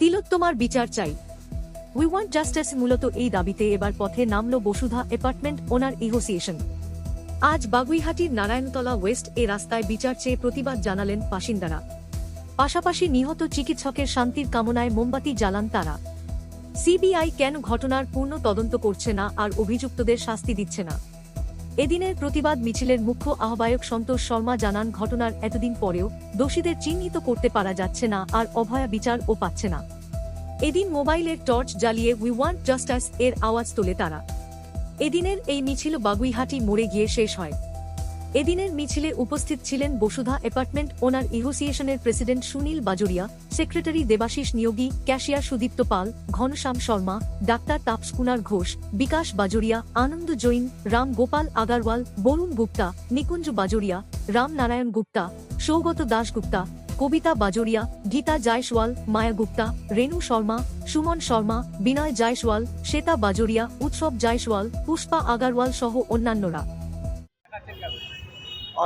তিলোত্তমার বিচার চাই। উই ওয়ান্ট জাস্টিস মূলত এই দাবিতে এবার পথে নামল বসুধা অ্যাপার্টমেন্ট ওনার অ্যাসোসিয়েশন আজ বাগুইহাটির নারায়ণতলা ওয়েস্ট এ রাস্তায় বিচার চেয়ে প্রতিবাদ জানালেন বাসিন্দারা। পাশাপাশি নিহত চিকিৎসকের শান্তির কামনায় মোমবাতি জ্বালান তারা। সিবিআই কেন ঘটনার পূর্ণ তদন্ত করছে না আর অভিযুক্তদের শাস্তি দিচ্ছে না? এদিনের প্রতিবাদ মিছিলের মুখ্য আহ্বায়ক সন্তোষ শর্মা জানান, ঘটনার এতদিন পরেও দোষীদের চিহ্নিত করতে পারা যাচ্ছে না আর অভয়া বিচার ও পাচ্ছে না। এদিন মোবাইলের টর্চ জ্বালিয়ে উই ওয়ান্ট জাস্টিস এর আওয়াজ তোলে তারা। এদিনের এই মিছিল বাগুইহাটি মোড়ে গিয়ে শেষ হয়। এদিনের মিছিলে উপস্থিত ছিলেন বসুধা অ্যাপার্টমেন্ট ওনার অ্যাসোসিয়েশনের president Sunil Bajuria, secretary Debasish Niyogi cashier Sudipta Pal, Ghanshyam Sharma, doctor Tapas Kunar Ghosh, Bikash Bajuria, Anand Jain, Ram Gopal Agarwal, Barun Gupta, Nikunja Bajuria, Ram Narayan Gupta, Saugata Das Gupta Kabita Bajoria, Gita Jaiswal, Maya Gupta Renu Sharma, Suman Sharma, Binay Jaiswal, Shweta Bajoria, উৎসব জায়সওয়াল, পুষ্পা আগারওয়াল সহ অন্যান্যরা।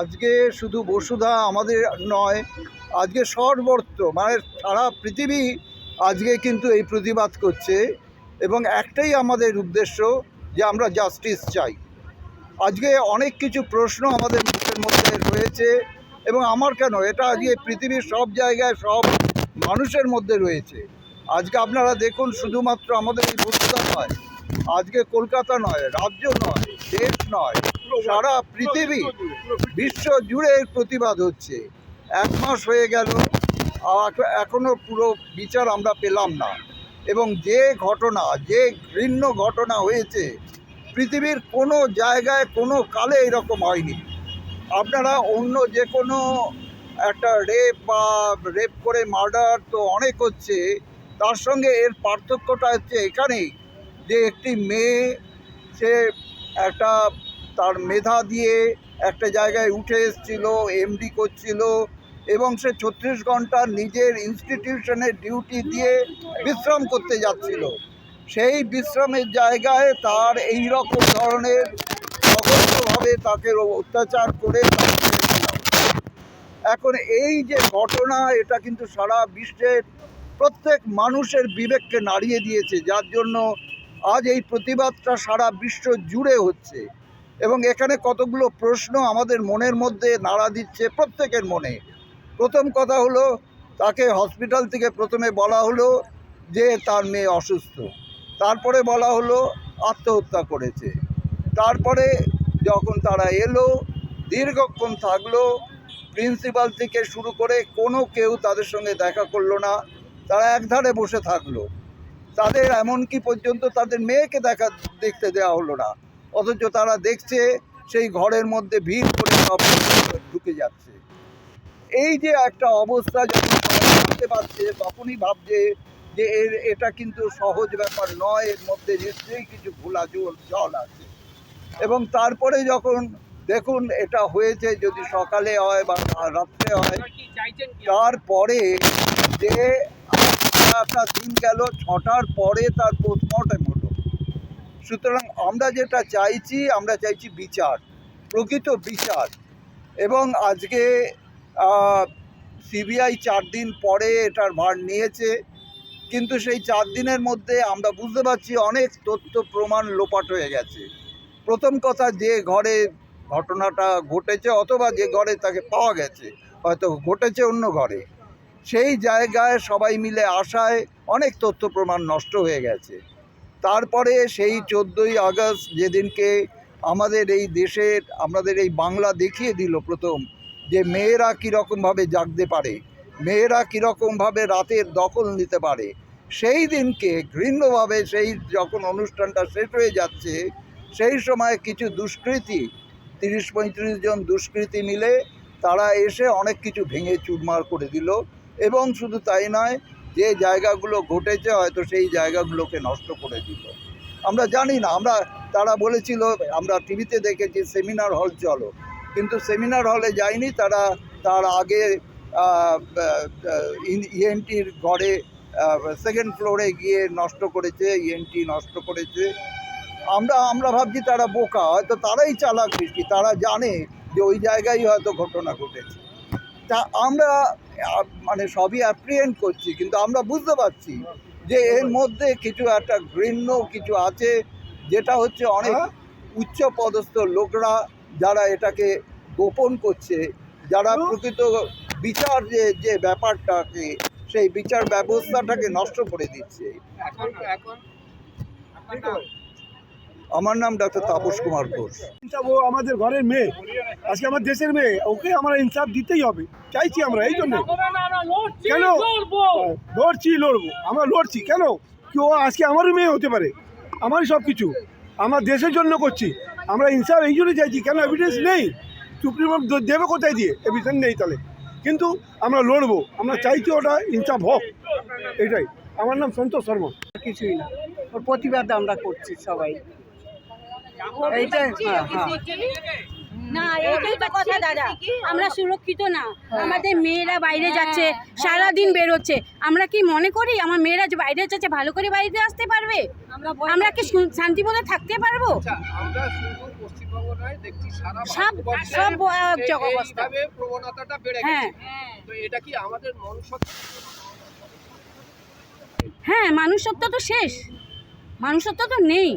আজকে শুধু বসুধা আমাদের নয়, আজকে সর্বত্র মানে সারা পৃথিবী আজকে কিন্তু এই প্রতিবাদ করছে এবং একটাই আমাদের উদ্দেশ্য যে আমরা জাস্টিস চাই। আজকে অনেক কিছু প্রশ্ন আমাদের মুখের মধ্যে রয়েছে। এবং আমার কেন? এটা আজকে পৃথিবীর সব জায়গায় সব মানুষের মধ্যে রয়েছে। আজকে আপনারা দেখুন শুধুমাত্র আমাদের এই বসুধা নয়, আজকে কলকাতা নয়, রাজ্য নয়, দেশ নয়, সারা পৃথিবী বিশ্ব জুড়ে এর প্রতিবাদ হচ্ছে। এক মাস হয়ে গেল আ- এখনও পুরো বিচার আমরা পেলাম না। এবং যে ঘটনা, যে ঘৃণ্য ঘটনা হয়েছে, পৃথিবীর কোনো জায়গায় কোনো কালে এরকম হয়নি। আপনারা অন্য যে কোনো একটা রেপ বা রেপ করে মার্ডার তো অনেক হচ্ছে, তার সঙ্গে এর পার্থক্যটা হচ্ছে এখানেই যে একটি মেয়ে সে একটা তার মেধা দিয়ে একটা জায়গায় উঠে এসেছিল এমডি করছিল এবং সে ছত্রিশ ঘণ্টা নিজের ইনস্টিটিউশনের ডিউটি দিয়ে বিশ্রাম করতে যাচ্ছিল। সেই বিশ্রামের জায়গায় তার এই রকম ধরনের অগত্যভাবে তাকে অত্যাচার করে। এখন এই যে ঘটনা, এটা কিন্তু সারা বিশ্বের প্রত্যেক মানুষের বিবেককে নাড়িয়ে দিয়েছে, যার জন্য আজ এই প্রতিবাদটা সারা বিশ্ব জুড়ে হচ্ছে। এবং এখানে কতগুলো প্রশ্ন আমাদের মনের মধ্যে নাড়া দিচ্ছে প্রত্যেকের মনে। প্রথম কথা হলো, তাকে হসপিটাল থেকে প্রথমে বলা হলো যে তার মেয়ে অসুস্থ। তারপরে বলা হলো আত্মহত্যা করেছে। তারপরে যখন তারা এলো, দীর্ঘক্ষণ থাকল প্রিন্সিপাল থেকে শুরু করে কোনো কেউ তাদের সঙ্গে দেখা করল না। তারা একধারে বসে থাকল। তাদের এমনকি পর্যন্ত তাদের মেয়েকে দেখা দেখতে দেওয়া হলো না। অথচ তারা দেখছে সেই ঘরের মধ্যে ভিড় করে সব ঢুকে যাচ্ছে। এই যে একটা অবস্থা যখন জানতে পারছে তখনই ভাবছে যে এর, এটা কিন্তু সহজ ব্যাপার নয়। এর মধ্যে নিশ্চয়ই কিছু ভোলা জল জল আছে। এবং তারপরে যখন দেখুন এটা হয়েছে যদি সকালে হয় বা রাত্রে হয় তারপরে যে আপনার দিন গেল ছটার পরে তার পোস্টমর্টম হলো। সুতরাং আমরা যেটা চাইছি আমরা চাইছি বিচার প্রকৃত বিচার। এবং আজকে সিবিআই চার দিন পরে এটার ভার নিয়েছে কিন্তু সেই চার দিনের মধ্যে আমরা বুঝতে পারছি অনেক তথ্য প্রমাণ লোপাট হয়ে গেছে। প্রথম কথা যে ঘরে ঘটনাটা ঘটেছে অথবা যে ঘরে তাকে পাওয়া গেছে, হয়তো ঘটেছে অন্য ঘরে, সেই জায়গায় সবাই মিলে আসায় অনেক তথ্য প্রমাণ নষ্ট হয়ে গেছে। তারপরে সেই চোদ্দোই আগস্ট যেদিনকে আমাদের এই দেশের আমাদের এই বাংলা দেখিয়ে দিল প্রথম যে মেয়েরা কীরকমভাবে জাগতে পারে, মেয়েরা কীরকমভাবে রাতের দখল নিতে পারে, সেই দিনকে ঘৃণ্যভাবে সেই যখন অনুষ্ঠানটা শেষ হয়ে যাচ্ছে সেই সময় কিছু দুষ্কৃতী, তিরিশ পঁয়ত্রিশ জন দুষ্কৃতী মিলে তারা এসে অনেক কিছু ভেঙে চুরমার করে দিল। এবং শুধু তাই নয়, যে জায়গাগুলো ঘটেছে হয়তো সেই জায়গাগুলোকে নষ্ট করে দিল। আমরা জানি না, আমরা, তারা বলেছিল, আমরা টিভিতে দেখেছি সেমিনার হল চলো। কিন্তু সেমিনার হলে যায়নি, তারা তার আগে ইএনটির ঘরে সেকেন্ড ফ্লোরে গিয়ে নষ্ট করেছে, ইএনটি নষ্ট করেছে। আমরা আমরা ভাবছি তারা বোকা হয়তো তারাই চালাক বেশি তারা জানে যে ওই জায়গায় হয়তো ঘটনা ঘটেছে। তা আমরা মানে সবই অ্যাপ্রিয়েন্ট করছি কিন্তু আমরা বুঝতে পারছি যে এর মধ্যে কিছু একটা ঘৃণ্য কিছু আছে যেটা হচ্ছে অনেক উচ্চ পদস্থ লোকরা যারা এটাকে গোপন করছে যারা প্রকৃত বিচার যে যে ব্যাপারটাকে সেই বিচার ব্যবস্থাটাকে নষ্ট করে দিচ্ছে। এখন এখন আমার নাম ডাক্তার তাপস কুমার ঘোষ। ইনসাফ ও আমাদের ঘরের মেয়ে। আজকে আমার দেশের মেয়ে ওকে আমরা ইনসাফ দিতেই হবে। চাইছি আমরা এই জন্য। কেন? লড়ছি লড়বো। আমরা লড়ছি কেন? কি ও আজকে আমারও মেয়ে হতে পারে? আমারই সব কিছু। আমার দেশের জন্য করছি। আমরা ইনসাফ এই জন্য চাইছি কেন এভিডেন্স নেই? সুপ্রিম কোর্ট দেবে কোথায় দিয়ে? এভিডেন্স নেই তাহলে। কিন্তু আমরা লড়বো। আমরা চাইছি ওটা ইনসাফ হোক। এটাই। আমার নাম সন্তোষ শর্মা। কিছুই না। ওর প্রতিবাদ আমরা করছি সবাই। না এটাই তো কথা দাদা। আমরা সুরক্ষিত না। আমাদের মেয়েরা বাইরে যাচ্ছে সারা দিন বেরোচ্ছে। আমরা কি মনে করি আমার মেয়েরা যে বাইরে যাচ্ছে ভালো করে বাড়িতে আসতে পারবে? আমরা কি শান্তিমতো থাকতে পারব? আচ্ছা সব সব অবস্থা প্রবণতাটা বেড়ে হ্যাঁ। গেছে। তো এটা কি আমাদের হ্যাঁ মানুষত্ব তো শেষ। মানুষত্ব তো নেই।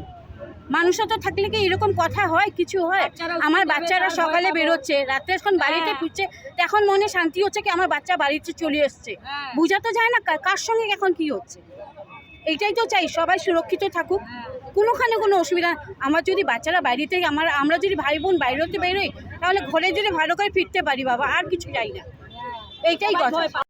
মানুষত্ব থাকলে কি এরকম কথা হয়? কিছু হয়? আমার বাচ্চারা সকালে বেরোচ্ছে রাত্রে এখন বাড়িতে ফিরছে এখন মনে শান্তি হচ্ছে কি আমার বাচ্চা বাড়িতে চলে এসছে। বোঝা তো যায় না কার সঙ্গে এখন কি হচ্ছে? এইটাই তো চাই সবাই সুরক্ষিত থাকুক। কোনোখানে কোনো অসুবিধা আমার যদি বাচ্চারা বাড়িতে আমার আমরা যদি ভাই বোন বাইরেতে বেরোই তাহলে ঘরে যদি ভালো করে ফিরতে পারি বাবা আর কিছু চাই না। এইটাই কথা।